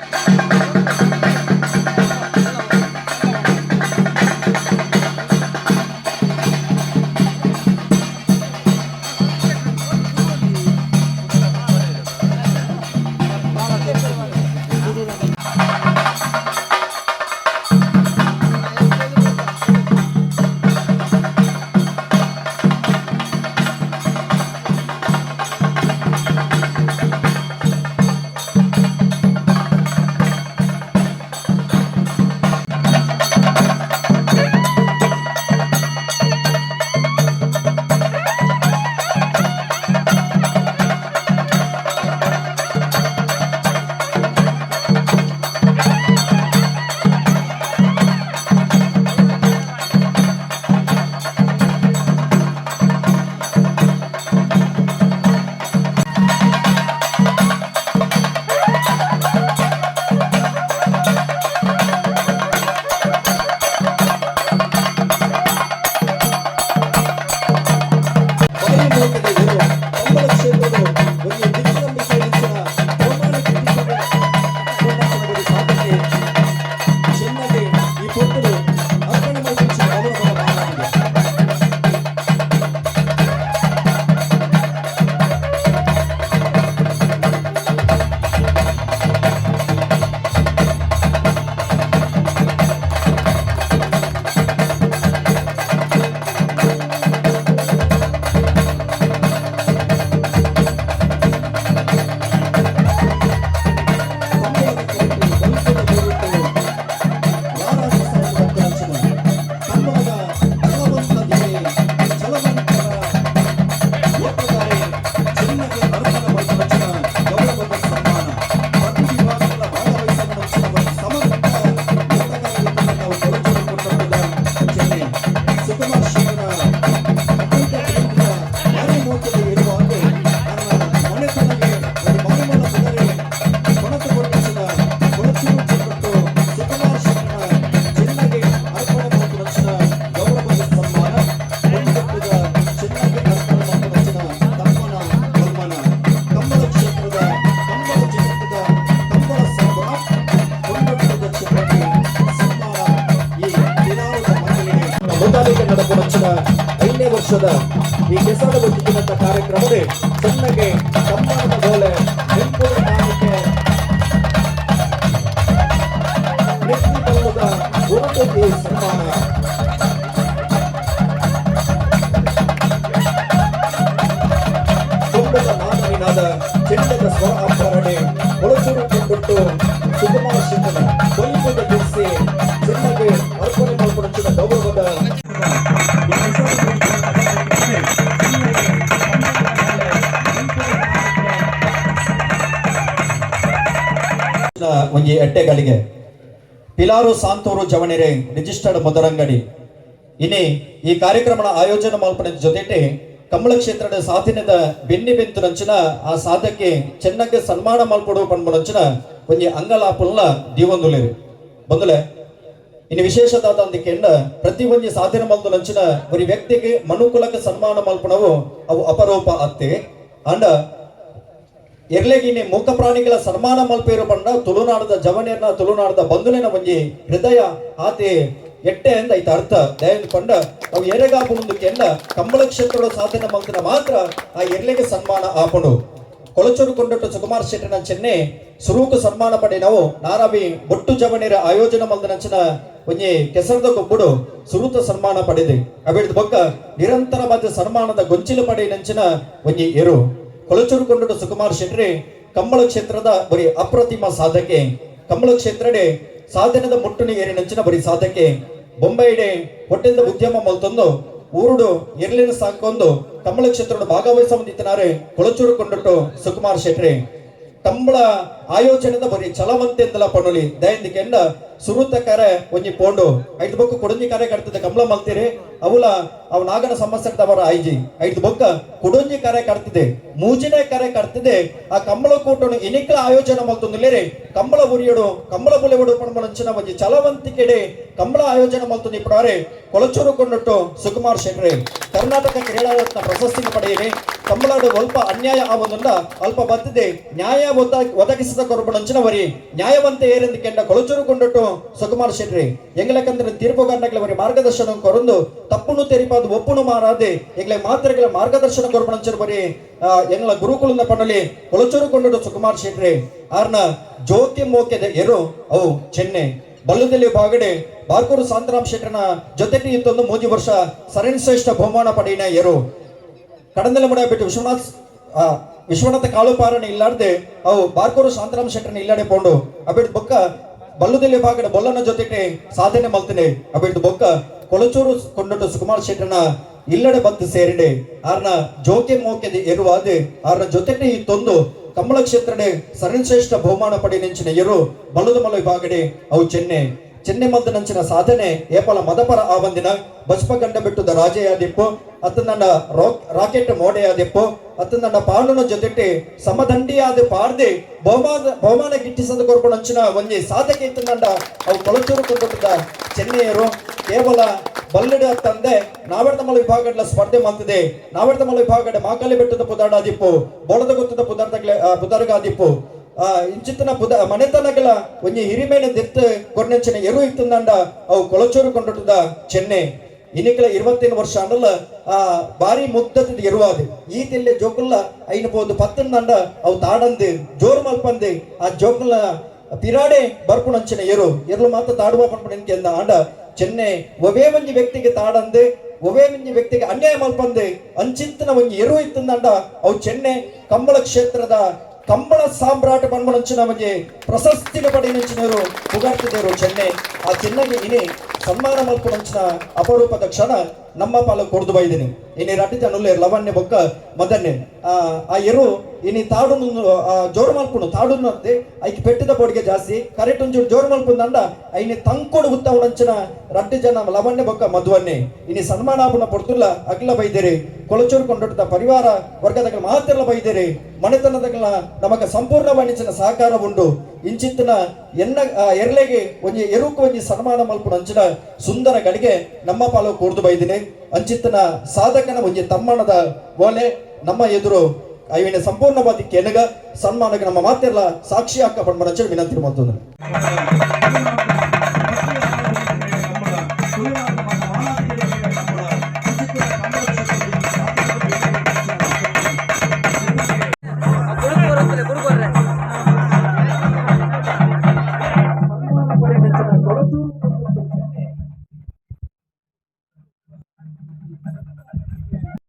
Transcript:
you ವರ್ಷದ ಈ ಕೆಸರ ಒಟ್ಟಿಗಿನಂತ ಕಾರ್ಯಕ್ರಮವೇ ಸಣ್ಣಗೆ ಸಮ್ಮಾನದ ಗೋಲೆ ನೆಂಪುರ ನಾಮಕ್ಕೆ ವ್ಯಕ್ತಿಬಲದ ಗುರುತುಗೆ ಸನ್ಮಾನ. ಕುಂಭದ ನಾದವಿನಾದ ಚೆಂಡದ ಸ್ವರ ಆಭರಣೆ ಒಳಚೂರು ಕೊಂಡ್ಬಿಟ್ಟು ಸುಕುಮಾರ ಶಿವನ ಕೊಲ್ಲದ ಒಂಜಿ ಎಟ್ಟೆಗಳಿಗೆ ಪಿಲಾರು ಸಾಂತೂರು ಜವಣಿರೆ ರಿಜಿಸ್ಟರ್ಡ್ ಮೊದರಂಗಡಿ. ಇನಿ ಈ ಕಾರ್ಯಕ್ರಮ ಆಯೋಜನೆ ಮಲ್ಪನೆ ಜೊತೆ ಕಮಲ ಕ್ಷೇತ್ರದ ಸಾಧನೆದ ಬೆನ್ನಿ ಬೆಂತು ನಂಚಿನ ಆ ಸಾಧಕ್ಕೆ ಚೆನ್ನಾಗಿ ಸನ್ಮಾನ ಮಲ್ಪಡು ನಂಚಿನ ಒಂಜಿ ಅಂಗಲಾಪುಲ್ನ ದೀವೊಂದುಲೇರಿ. ಬಂದುಲೆ ಇನ್ನು ವಿಶೇಷದಾದ ಒಂದು ಕೆಂಡ ಪ್ರತಿ ಒಂಜಿ ಸಾಧನೆ ಮಲ್ದು ನಂಚಿನ ಬರೀ ವ್ಯಕ್ತಿಗೆ ಮನುಕುಲಕ್ಕೆ ಸನ್ಮಾನ ಮಲ್ಪಣವು ಅವು ಅಪರೂಪ ಅತ್ತೆ. ಅಂಡ ಎರ್ಲೆಗಿನಿ ಮೂಕ ಪ್ರಾಣಿಗಳ ಸನ್ಮಾನ ಮಲ್ಪೇರು ಬಂಡ ತುಳುನಾಡದ ಜವನೇರ್ನ ತುಳುನಾಡದ ಬಂಧುಲಿನ ಒಂಜಿ ಹೃದಯ ಆತೆ ಎಟ್ಟೆ ಎಂದ ಐತ ಅರ್ಥ. ದಯಂದು ಪಂಡ ಅವು ಮುಂದು ಕೆಂಡ ಕಂಬಳ ಕ್ಷೇತ್ರದ ಸಾಧನೆ ಮಂತ್ರ ಮಾತ್ರ ಆ ಎರ್ಲೆಗೆ ಸನ್ಮಾನ ಆಪಣು ಕೊಳಚೂರು ಕೊಂಡಟ್ಟು ಸುಕುಮಾರ್ ಶೆಟ್ಟಿನ ಚೆನ್ನೆ ಸುರೂಕು ಸನ್ಮಾನ ಪಡೆ ನಾವು ನಾರಾವಿ ಬೊಟ್ಟು ಜವನಿರ ಆಯೋಜನೆ ಮಲ್ದನಂಚಿನ ಒಂಜಿ ಕೆಸರದ ಗೊಬ್ಬುಡು ಸುರೂತ ಸನ್ಮಾನ ಪಡೆದೆ. ಅವಿಡ್ದ ಬೊಕ್ಕ ನಿರಂತರವಾದ ಸನ್ಮಾನದ ಗೊಂಚಿಲು ಪಡೆ ನಂಚಿನ ಒಂಜಿ ಏರು ಕೊಳಚೂರು ಕೊಂಡ ಸುಕುಮಾರ್ ಶೆಟ್ರಿ ಕಂಬಳ ಕ್ಷೇತ್ರದ ಬರೀ ಅಪ್ರತಿಮ ಸಾಧಕೆ ಕಂಬಳ ಕ್ಷೇತ್ರಡೆ ಸಾಧನದ ಮುಟ್ಟುನಿ ಏರಿನಂಚಿನ ಬರೀ ಸಾಧಕೆ ಬೊಂಬೈಡೆ ಹೊಟ್ಟೆದ ಉದ್ಯಮ ಮಲ್ತೊಂದು, ಊರುಡು ಎರಲಿನ ಸಾಕೊಂದು ಕಂಬಳ ಕ್ಷೇತ್ರದ ಕೊಳಚೂರು ಕೊಂಡಟ್ಟು ಸುಕುಮಾರ್ ಶೆಟ್ರಿ. ಕಂಬಳ ಆಯೋಜನೆದ ಬರೀ ಛಲವಂತೆಂದಲ ಪಣೊಲಿ ದಯಂದಿ ಕೆಂಡ ಸುರುತ ಕರೆ ಒಂಜಿ ಪೋಂಡು. ಐದು ಬೊಕ್ಕ ಕುಡಂಜಿ ಕರೆ ಕಟ್ತಿದ್ದ ಕಮಲ ಮಲ್ತಿರಿ. ಅವುಲ, ಅವ್ ನಾಗನ ಸಮಸ್ಯೆದವರ ಐಜಿ. ಐದು ಬೊಕ್ಕ ಕುಡಂಜಿ ಕರೆ ಕಟ್ತಿದೆ. ಮೂಜಿನ ಕರೆ ಕಟ್ತಿದೆ. ಆ ಕಂಬಳ ಕೂಟನು ಇನಿಕ್ಲ ಆಯೋಜನೆ ಮಲ್ತೊಂದುಲೇರಿ ಕಂಬಳ ಉರಿಯಡು, ಕಂಬಳ ಬುಲೆವಡು ಪಣಮನಂಚಿನ ಒಂಜಿ ಚಲವಂತಿಕೆಡೆ ಕಂಬಳ ಆಯೋಜನೆ ಮಲ್ತೊಂದು ಇಪ್ಪಡಾರೆ ಕೊಳಚೂರು ಕೊಂಡಟ್ಟು ಸುಕುಮಾರ್ ಶೆಟ್ರೆ. ಕರ್ನಾಟಕ ಕ್ರೀಡಾ ಪ್ರಶಸ್ತಿ ಪಡೆಯಿರಿ. ಕಂಬಳಾಡು ಅಲ್ಪ ಅನ್ಯಾಯ ಆವೊಂದುಂಡ ಅಲ್ಪ ಬತ್ತದೆ ನ್ಯಾಯ ಒದ ಒದಗಿಸಿದ ಕೊರಬಣಂಚಿನ ವರಿ ನ್ಯಾಯವಂತ ಏರೆಂದು ಕೆಂಡ ಕೊಳಚೂರು ಕೊಂಡಟ್ಟು ಸುಕುಮಾರ್ ಶೆಟ್ರಿ ಎಂಗ್ಲಕಂದ್ರೆ ತೀರ್ಪುಗಾರನಗಳ ವರಿ ಮಾರ್ಗದರ್ಶನ ಕೊರಂದು, ತಪ್ಪುನು ತೆರಿಪಾದ ಒಪ್ಪುನು ಮಾರಾದೆ, ಎಂಗ್ಲೆ ಮಾತ್ರೆಗಳ ಮಾರ್ಗದರ್ಶನ ಕೊರಬಣಂಚಿನ ಬರೀ ಎಂಗ್ಲ ಗುರುಕುಲದ ಪಡಲಿ ಕೊಳಚೂರು ಕೊಂಡಟ್ಟು ಸುಕುಮಾರ್ ಶೆಟ್ರಿ. ಆರ್ನ ಜೋಕೆ ಮೋಕೆದ ಎರು, ಅವು ಚೆನ್ನೈ. ಬಲ್ಲದಲ್ಲಿ ಬಾಗಡೆ, ಬಾರ್ಕೂರು ಶಾಂತರಾಮ್ ಶೆಟ್ಟರ್ನ ಜೊತೆಗೆ ಇತ್ತೊಂದು ಮೂಜಿ ವರ್ಷ ಸರಣಿ ಶ್ರೇಷ್ಠ ಬಹುಮಾನ ಪಡೆಯಿನ ಎರು. ಕಡಂದಲ ಮುಡ ಬಿಟ್ಟು ವಿಶ್ವನಾಥ್ ವಿಶ್ವನಾಥ ಕಾಳುಪಾರಣ ಇಲ್ಲಾರ್ದೆ ಅವು ಬಾರ್ಕೋರು ಶಾಂತರಾಮ್ ಶೆಟ್ಟರ್ನ ಇಲ್ಲಾಡೆ ಪೋಂಡು ಅಬಿಡ್ ಬೊಕ್ಕ ಬಲ್ಲುದಲ್ಲಿ ಬಾಗಡೆ ಬೊಲ್ಲನ ಜೊತೆಗೆ ಸಾಧನೆ ಮಲ್ತನೆ ಅಬಿಡ್ ಬೊಕ್ಕ ಕೊಳಚೂರು ಕೊಂಡಟ್ಟು ಸುಕುಮಾರ್ ಶೆಟ್ಟರ್ನ ಇಲ್ಲಡೆ ಬಂತು ಸೇರಿಡೆ ಆರ್ನ ಜೋಕೆ ಮೋಕೆ ಎರುವಾದೆ ಆರ್ನ ಜೊತೆಗೆ ತೊಂದು ಕಮಲ ಕ್ಷೇತ್ರಡೆ ಸರ್ವಶ್ರೇಷ್ಠ ಬಹುಮಾನ ಪಡೆ ನಿಂಚಿನ ಎರು ಬಲ್ಲದ ಮಲ ವಿಭಾಗಡೆ ಅವು ಚೆನ್ನೈ. ಚೆನ್ನೈ ಮಲ್ದ ಸಾಧನೆ ಏಪಲ ಮದಪರ ಆವಂದಿನ ಬಸ್ಪ ಗಂಡ ಬಿಟ್ಟುದ ರಾಜೆಯಾದಿಪ್ಪು ಅತ್ತನಂಡ ರಾಕೆಟ್ ಮೋಡೆಯಾದಿಪ್ಪು ಅತ್ತನಂಡ ಪಾಂಡುನ ಜೊತೆಗೆ ಸಮದಂಡಿಯಾದ ಪಾರ್ದೆ ಬಹುಮಾನ ಬಹುಮಾನ ಗಿಟ್ಟಿಸದ ಕೊರ್ಕೊಂಡಂಚಿನ ಒಂಜಿ ಸಾಧಕೆ ಇತ್ತನಂಡ ಅವು ಕೊಳಚೂರು ಕೊಂಡೊಟ್ಟದ ಚೆನ್ನೈಯರು. ಕೇವಲ ಬಲ್ಲಡ ತಂದೆ ನಾವೆಡ್ತಮಲ ವಿಭಾಗಗಳ ಸ್ಪರ್ಧೆ ಮಾಡ್ತಿದೆ. ನಾವೆಡ್ತಮಲ ವಿಭಾಗದ ಮಾಕಲಿ ಬೆಟ್ಟದ ಪುದಾಡ ದಿಪ್ಪು, ಬೋಳದ ಗೊತ್ತದ ಪುದಾರ್ಥ ಪುದಾರ್ಗ ಆದಿಪ್ಪು ಆ ಇಂಚಿತ್ತಿನ ಪುದ ಮನೆತನಗಳ ಒಂಜಿ ಹಿರಿಮೇನ ದೆತ್ತು ಕೊರ್ನೆಂಚಿನ ಎರು ಇತ್ತಂದಂಡ ಅವು ಕೊಳಚೂರು ಕೊಂಡೊಟ್ಟದ ಚೆನ್ನೈ. ಇನ್ನಿಕಲ ಇರುವತ್ತೇನು ವರ್ಷ ಅನ್ನಲ್ಲ ಆ ಬಾರಿ ಮುಗ್ಧದ ಎರುವಾದು ಈ ತಿಲ್ಲೆ ಜೋಕುಲ್ಲ ಐನ ಪೋದು ಪತ್ತಂದಂಡ ಅವು ತಾಡಂದು, ಜೋರು ಮಲ್ಪಂದೆ, ಆ ಜೋಕುಲ್ಲ ಪಿರಾಡೆ ಬರ್ಪುಣಂಚಿನ ಎರು. ಎರ್ಲು ಮಾತ್ರ ತಾಡುವ ಪಂಪಣಿಕೆ ಅಂದ ಆಂಡ, ಚೆನ್ನೈ, ಒವೇ ಒಂಜಿ ವ್ಯಕ್ತಿಗೆ ತಾಡಂದೆ, ಒವೇ ಒಂಜಿ ವ್ಯಕ್ತಿಗೆ ಅನ್ಯಾಯ ಮಲ್ಪಂದೆ ಅಂಚಿಂತನ ಒಂಜಿ ಎರು ಇತ್ತಂದಂಡ ಅವು ಚೆನ್ನೈ, ಕಂಬಳ ಕ್ಷೇತ್ರದ ಕಂಬಳ ಸಾಮ್ರಾಟ ಪನ್ಮಣಂಚಿನ ನಮಗೆ ಪ್ರಶಸ್ತಿನ ಪಡೆಯಂಚಿನವರು ಉಗಾಡ್ತಿದ್ದರು ಚೆನ್ನೈ. ಆ ಚಿನ್ನಗೆ ಇನಿ ಸನ್ಮಾನ ಮಲ್ಪುಡಂಚಿನ ಅಪರೂಪದ ಕ್ಷಣ ನಮ್ಮ ಪಾಲ ಕೊಡ್ದು ಬೈದಿನಿ. ಇನಿ ರಟ್ಟಿದ ನುಲ್ಲೆ ಲವಣ್ಯ ಬೊಕ್ಕ ಮದನ್ನೆ ಆ ಎರು ಇನಿ ತಾಡು ಜೋರು ಮಲ್ಪುಣು. ತಾಡು ಅಂತೆ ಐಕಿ ಪೆಟ್ಟಿದ ಬೋಡಿಗೆ ಜಾಸ್ತಿ. ಕರೆಕ್ಟ್ ಒಂಚೂರು ಜೋರು ಮಲ್ಪುಂದಂಡ ಐನಿ ತಂಕೊಡು ಉತ್ತ ಉಡಂಚಿನ ಜನ ಲವಣ್ಯ ಬೊಕ್ಕ ಮದುವನ್ನೇ ಇನಿ ಸನ್ಮಾನ ಪೊಡ್ತುಲ್ಲ ಅಗ್ಲ ಬೈದೇರಿ. ಕೊಳಚೂರು ಕೊಂಡೊಟ್ಟ ಪರಿವಾರ ವರ್ಗದ ಮಾತೆಲ್ಲ ಬೈದೇರಿ. ಮನೆತನದಗಳ ನಮಗ ಸಂಪೂರ್ಣ ವಾಣಿಜ್ಯನ ಸಹಕಾರ ಉಂಡು. ಇಂಚಿತ್ತಿನ ಎನ್ನ ಎರ್ಲೆಗೆ ಒಂಜಿ, ಎರುಕು ಒಂಜಿ ಸನ್ಮಾನ ಮಲ್ಪುನ ಅಂಚಿನ ಸುಂದರ ಗಡಿಗೆ ನಮ್ಮ ಪಾಲು ಕೂರ್ದು ಬೈದಿನಿ. ಅಂಚಿತ್ತಿನ ಸಾಧಕನ ಒಂಜಿ ತಮ್ಮಣದ ಓಲೆ ನಮ್ಮ ಎದುರು ಐವಿನ ಸಂಪೂರ್ಣವಾದಿ ಕೆನಗ ಸನ್ಮಾನಕ್ಕೆ ನಮ್ಮ ಮಾತೆಲ್ಲ ಸಾಕ್ಷಿ ಹಾಕ ಪಡ್ಮಡ ವಿನಂತಿ ಮಾಡ್ತಂದ್ರೆ